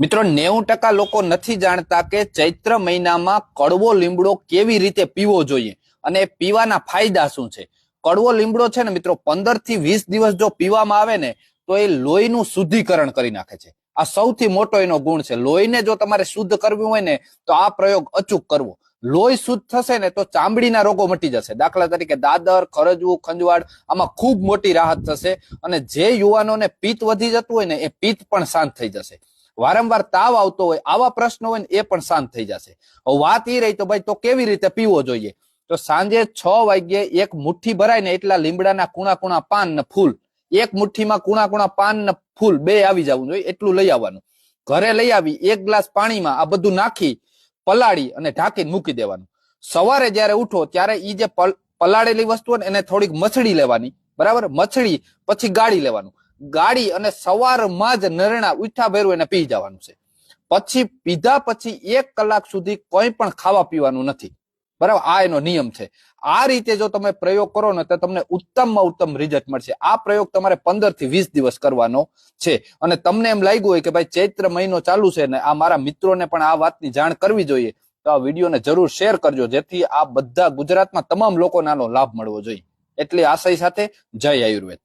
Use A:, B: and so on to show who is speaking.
A: મિત્રો, નેવું ટકા લોકો નથી જાણતા કે ચૈત્ર મહિનામાં કડવો લીમડો કેવી રીતે પીવો જોઈએ અને પીવાના ફાયદા શું છે. કડવો લીમડો છે ને મિત્રો, પંદરથી વીસ દિવસ જો પીવામાં આવે ને, તો એ લોહીનું શુદ્ધિકરણ કરી નાખે છે. આ સૌથી મોટો એનો ગુણ છે. લોહીને જો તમારે શુદ્ધ કરવું હોય ને, તો આ પ્રયોગ અચૂક કરવો. લોહી શુદ્ધ થશે ને, તો ચામડીના રોગો મટી જશે. દાખલા તરીકે દાદર, ખરજવું, ખંજવાળ, આમાં ખૂબ મોટી રાહત થશે અને જે યુવાનોને પિત્ત વધી જતું હોય ને, એ પિત્ત પણ શાંત થઈ જશે. વારંવાર તાવ આવતો હોય, આવા પ્રશ્નો હોય ને એ પણ શાંત થઈ જશે. વાત એ રહી તો ભાઈ તો કેવી રીતે પીવો જોઈએ? તો સાંજે છ વાગ્યે એક મુઠ્ઠી ભરાય ને એટલા લીમડાના કુણા કુણા પાન ને ફૂલ. એક મુઠ્ઠીમાં કુણા કુણા પાન ને ફૂલ બે આવી જવું જોઈએ, એટલું લઈ આવવાનું. ઘરે લઈ આવી, એક ગ્લાસ પાણીમાં આ બધું નાખી, પલાળી અને ઢાંકીને મૂકી દેવાનું. સવારે જ્યારે ઉઠો ત્યારે ઈ જે પલ- પલાળેલી વસ્તુ હોય એને થોડીક મછડી લેવાની, બરાબર? મછડી પછી ગાળી લેવાનું. ગાળી અને સવારમાં જ નરણા ઉઠા ભેરું એને પી જવાનું છે. પછી પીધા પછી એક કલાક સુધી કોઈ પણ ખાવા પીવાનું નથી. બરાબર? આ એનો નિયમ છે. આ રીતે જો તમે પ્રયોગ કરો ને તો તમને ઉત્તમમાં ઉત્તમ રિઝલ્ટ મળશે. આ પ્રયોગ તમારે પંદરથી વીસ દિવસ કરવાનો છે. અને તમને એમ લાગ્યું હોય કે ભાઈ ચૈત્ર મહિનો ચાલુ છે ને આ મારા મિત્રોને પણ આ વાતની જાણ કરવી જોઈએ, તો આ વિડીયોને જરૂર શેર કરજો, જેથી આ બધા ગુજરાતમાં તમામ લોકોને આનો લાભ મળવો જોઈએ. એટલે આશય સાથે જય આયુર્વેદ.